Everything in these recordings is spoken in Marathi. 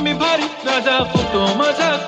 लाल दिसते मी भारी राजा फोटो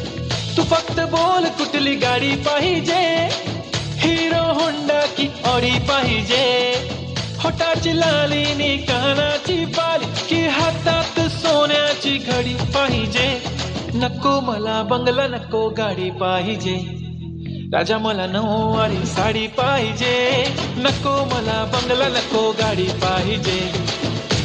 तू फक्त बोल, कुठली गाडी पाहिजे? हिरो होंडा की ऑडी पाहिजे? होटाची लालीनी, कानाची बाली की हातात सोन्याची घडी पाहिजे? नको मला बंगला, नको गाडी पाहिजे. राजा मला नऊवारी साडी पाहिजे. नको मला बंगला, नको गाडी पाहिजे.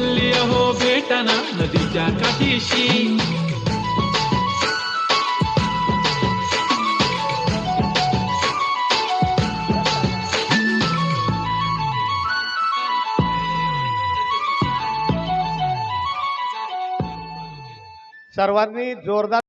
बोलली हो भेटाना नदीच्या काठीशी. सर्वांनी जोरदार